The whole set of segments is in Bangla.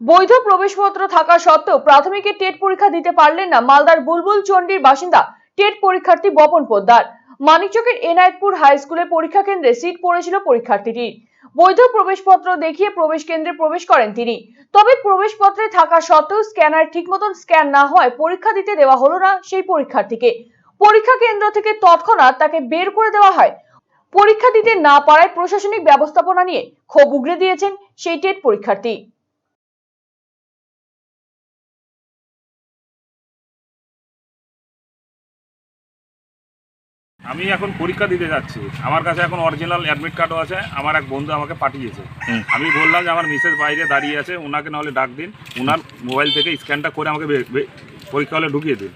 বৈধ প্রবেশপত্র থাকা সত্ত্বেও প্রাথমিকের টেট পরীক্ষা দিতে পারলেন না মালদার বুলবুল চণ্ডীর বাসিন্দা। টেট পরীক্ষার্থী বপন পোদ্দার। মানিকচকের এনায়েতপুর হাই স্কুলে পরীক্ষা কেন্দ্রে সিট পড়েছিল পরীক্ষার্থীটির বৈধ প্রবেশপত্র দেখিয়ে প্রবেশ কেন্দ্রে প্রবেশ করেন তিনি। তবে প্রবেশপত্রে থাকা সত্ত্বেও স্ক্যানার ঠিক মতন স্ক্যান না হয় পরীক্ষা দিতে দেওয়া হলো না সেই পরীক্ষার্থীকে। পরীক্ষা কেন্দ্র থেকে তৎক্ষণাৎ তাকে বের করে দেওয়া হয়। পরীক্ষা দিতে না পারায় প্রশাসনিক ব্যবস্থাপনা নিয়ে ক্ষোভ উগরে দিয়েছেন সেই টেট পরীক্ষার্থী। আমি এখন পরীক্ষা দিতে যাচ্ছি। আমার কাছে এখন অরিজিনাল অ্যাডমিট কার্ডও আছে আমার এক বন্ধু আমাকে পাঠিয়েছে। আমি বললাম যে আমার মিসেস বাইরে দাঁড়িয়ে আছে ওনাকে নাহলে ডাক দিন ওনার মোবাইল থেকে স্ক্যানটা করে আমাকে পরীক্ষা হলে ঢুকিয়ে দিন।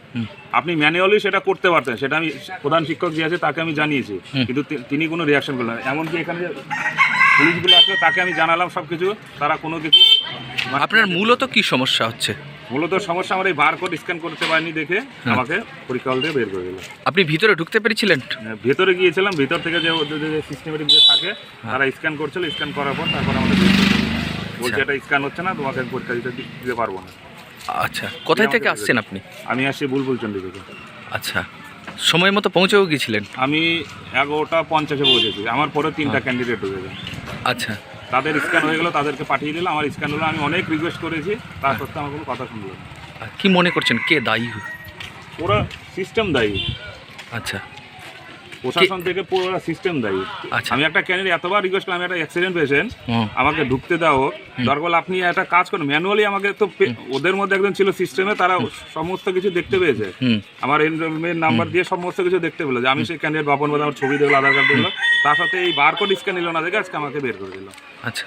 আপনি ম্যানুয়ালি সেটা করতে পারতেন সেটা আমি প্রধান শিক্ষক যে আছে তাকে আমি জানিয়েছি কিন্তু তিনি কোনো রিয়াকশন করলেন। এমনকি এখানে যে পুলিশগুলো আসলো তাকে আমি জানালাম সব কিছু তারা কোনো কিছু আপনার মূলত কি সমস্যা হচ্ছে? মূলত সমস্যা আমার এই বার কোড স্ক্যান করতে পারিনি দেখে হ্যাঁ। আমাকে পরীক্ষা হল থেকে বের করে দিল। আপনি ভিতরে ঢুকতে পেরেছিলেন? ভেতরে গিয়েছিলাম ভেতর থেকে যে সিস্টেমেটিক যে থাকে তারা স্ক্যান করছিল স্ক্যান করার পর তারপর আমাদের বলছে এটা স্ক্যান হচ্ছে না তোমাকে আমি পরীক্ষা দিতে দিতে পারব না। আচ্ছা কোথায় থেকে আসছেন আপনি? আমি আসছি বুলবুল চন্ডী থেকে। আচ্ছা সময় মতো পৌঁছেও গিয়েছিলেন? আমি এগারোটা পঞ্চাশে পৌঁছেছি। আমার পরে তিনটা ক্যান্ডিডেট ঢুকেছে আচ্ছা। তাদের স্ক্যান হয়ে গেলো তাদেরকে পাঠিয়ে দিলাম। আমার স্ক্যান হলো আমি অনেক রিকোয়েস্ট করেছি তার সত্ত্বেও আমার কোনো কথা শুনলো না। কি মনে করছেন? কে দায়ী? ওরা সিস্টেম দায়ী। আচ্ছা। প্রশাসন থেকে পুরো সিস্টেম দায়ী। আচ্ছা। আমি একটা ক্যান্ডিডেট এতবার রিকোয়েস্ট করলাম আমি একটা অ্যাক্সিডেন্ট পেশেন্ট আমাকে ঢুকতে দাও। দরকার আপনি একটা কাজ করুন। ম্যানুয়ালি আমাকে তো ওদের মধ্যে একজন ছিল সিস্টেমে তারা সমস্ত কিছু দেখতে পেয়েছে। আমার এনরোলমেন্ট নাম্বার দিয়ে সমস্ত কিছু দেখতে পেল যে আমি সেই ক্যান্ডিডেট বাপন বাদ আমার ছবি দেখল আধার কার্ড দেখল। তার সাথে এই বারকোড স্ক্যান নিল না দেখে আজকে আমাকে বের করে দিল। আচ্ছা।